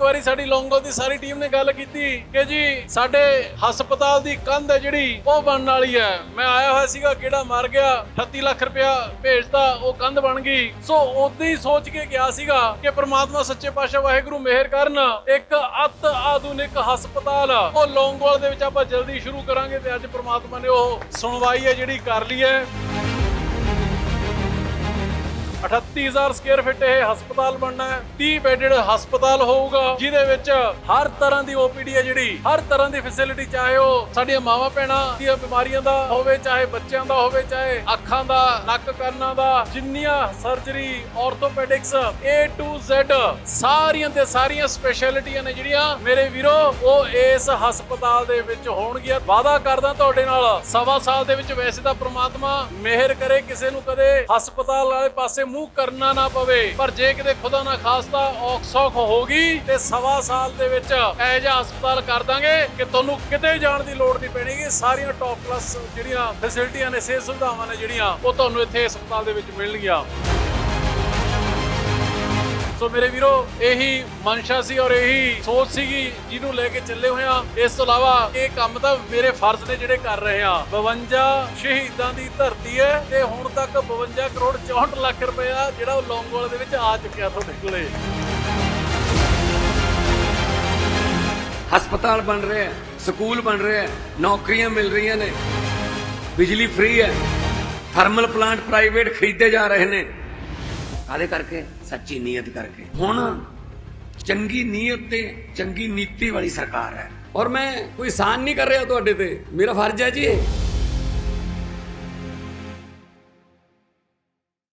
ਇੱਕ ਵਾਰੀ ਸਾਡੀ ਲੌਂਗੋ ਦੀ ਸਾਰੀ ਟੀਮ ਨੇ ਗੱਲ ਕੀਤੀ ਕਿ ਜੀ ਸਾਡੇ ਹਸਪਤਾਲ ਦੀ ਕੰਧ ਹੈ ਜਿਹੜੀ, ਉਹ ਬਣਨ ਵਾਲੀ ਹੈ। ਮੈਂ ਆਇਆ ਹੋਇਆ ਸੀਗਾ ਕਿਹੜਾ ਮਰ ਗਿਆ 38 ਲੱਖ ਰੁਪਇਆ ਭੇਜਤਾ, ਉਹ ਕੰਧ ਬਣ ਗਈ। ਸੋ ਉਦੋਂ ਹੀ ਸੋਚ ਕੇ ਗਿਆ ਸੀਗਾ ਕਿ ਪ੍ਰਮਾਤਮਾ ਸੱਚੇ ਪਾਤਸ਼ਾਹ ਵਾਹਿਗੁਰੂ ਮਿਹਰ ਕਰਨ, ਇੱਕ ਅਤ ਆਧੁਨਿਕ ਹਸਪਤਾਲ, ਉਹ ਲੌਂਗੋਵਾਲ ਦੇ ਵਿੱਚ ਆਪਾਂ ਜਲਦੀ ਸ਼ੁਰੂ ਕਰਾਂਗੇ ਤੇ ਅੱਜ ਪ੍ਰਮਾਤਮਾ ਨੇ ਉਹ ਸੁਣਵਾਈ ਹੈ ਜਿਹੜੀ ਕਰ ਲਈ ਹੈ। 38000 ਸਕੁਅਰ ਫਿਟ ਇਹ ਹਸਪਤਾਲ ਬਣਨਾ ਹੈ। 30 ਬੈੱਡਡ ਹਸਪਤਾਲ ਹੋਊਗਾ, ਜਿਹਦੇ ਵਿੱਚ ਹਰ ਤਰ੍ਹਾਂ ਦੀ ਓਪੀਡੀ ਹੈ ਜਿਹੜੀ। ਹਰ ਤਰ੍ਹਾਂ ਦੀ ਫੈਸਿਲਿਟੀ ਚਾਹੇ ਉਹ ਸਾਡੀਆਂ ਮਾਵਾਂ ਭੈਣਾਂ ਦੀਆਂ ਬਿਮਾਰੀਆਂ ਦਾ ਹੋਵੇ, ਚਾਹੇ ਬੱਚਿਆਂ ਦਾ ਹੋਵੇ, ਚਾਹੇ ਅੱਖਾਂ ਦਾ, ਨੱਕ ਕੰਨਾਂ ਦਾ, ਜਿੰਨੀਆਂ surgery orthopaedics A to Z, ਸਾਰੀਆਂ ਤੇ ਸਾਰੀਆਂ ਸਪੈਸ਼ਲਿਟੀਆਂ ਨੇ ਜਿਹੜੀਆਂ ਮੇਰੇ ਵੀਰੋ, ਉਹ ਇਸ ਹਸਪਤਾਲ ਦੇ ਵਿੱਚ ਹੋਣਗੀਆਂ। ਵਾਅਦਾ ਕਰਦਾ ਤੁਹਾਡੇ ਨਾਲ, ਸਵਾ ਸਾਲ ਦੇ ਵਿੱਚ ਵੈਸੇ ਤਾਂ ਪ੍ਰਮਾਤਮਾ ਮਿਹਰ ਕਰੇ, ਕਿਸੇ ਨੂੰ ਕਦੇ ਹਸਪਤਾਲ ਵਾਲੇ ਪਾਸੇ ਮੂੰਹ ਕਰਨਾ ਨਾ ਪਵੇ। ਪਰ ਜੇ ਕਿਤੇ ਖੁਦਾ ਨਾ ਖਾਸਤਾ ਔਖ ਹੋ ਗਈ ਤੇ ਸਵਾ ਸਾਲ ਦੇ ਵਿੱਚ ਇਹ ਜਿਹਾ ਹਸਪਤਾਲ ਕਰ ਦਾਂਗੇ ਕਿ ਤੁਹਾਨੂੰ ਕਿਤੇ ਜਾਣ ਦੀ ਲੋੜ ਨਹੀਂ ਪੈਣੀਗੀ ਸਾਰੀਆਂ ਟੌਪ ਕਲਾਸ ਜਿਹੜੀਆਂ ਫੈਸਿਲਿਟੀਆਂ ਨੇ, ਸਿਹਤ ਸੁਵਿਧਾਵਾਂ ਨੇ ਜਿਹੜੀਆਂ, ਉਹ ਤੁਹਾਨੂੰ ਇੱਥੇ ਹਸਪਤਾਲ ਦੇ ਵਿੱਚ ਮਿਲਣਗੀਆਂ। ਸੋ ਮੇਰੇ ਵੀਰੋ, ਇਹੀ ਮਨਸ਼ਾ ਸੀ ਔਰ ਇਹੀ ਸੋਚ ਸੀਗੀ ਜਿਹਨੂੰ ਲੈ ਕੇ ਚੱਲੇ ਹੋਏ ਆ ਇਸ ਤੋਂ ਇਲਾਵਾ ਇਹ ਕੰਮ ਤਾਂ ਮੇਰੇ ਫਰਜ਼ ਨੇ ਜਿਹੜੇ ਕਰ ਰਹੇ ਆ 52 ਸ਼ਹੀਦਾਂ ਦੀ ਧਰਤੀ ਹੈ ਤੇ ਹੁਣ ਤੱਕ 52 ਕਰੋੜ 64 ਲੱਖ ਰੁਪਇਆ ਜਿਹੜਾ ਉਹ ਲੌਂਗੋਵਾਲ ਦੇ ਵਿੱਚ ਆ ਚੁੱਕਿਆ ਤੁਹਾਡੇ ਕੋਲੇ ਹਸਪਤਾਲ ਬਣ ਰਹੇ ਹੈ, ਸਕੂਲ ਬਣ ਰਹੇ ਹੈ, ਨੌਕਰੀਆਂ ਮਿਲ ਰਹੀਆਂ ਨੇ। ਬਿਜਲੀ ਫ੍ਰੀ ਹੈ। ਥਰਮਲ ਪਲਾਂਟ ਪ੍ਰਾਈਵੇਟ ਖਰੀਦੇ ਜਾ ਰਹੇ ਨੇ। ਕਾਹਦੇ ਕਰਕੇ, ਸੱਚੀ ਨੀਅਤ ਕਰਕੇ। ਹੁਣ ਚੰਗੀ ਨੀਅਤ ਤੇ ਚੰਗੀ ਨੀਤੀ ਵਾਲੀ ਸਰਕਾਰ ਹੈ। ਔਰ ਮੈਂ ਕੋਈ ਸਾਨ ਨਹੀਂ ਕਰ ਰਿਹਾ ਤੁਹਾਡੇ ਤੇ। ਮੇਰਾ ਫਰਜ਼ ਹੈ ਜੀ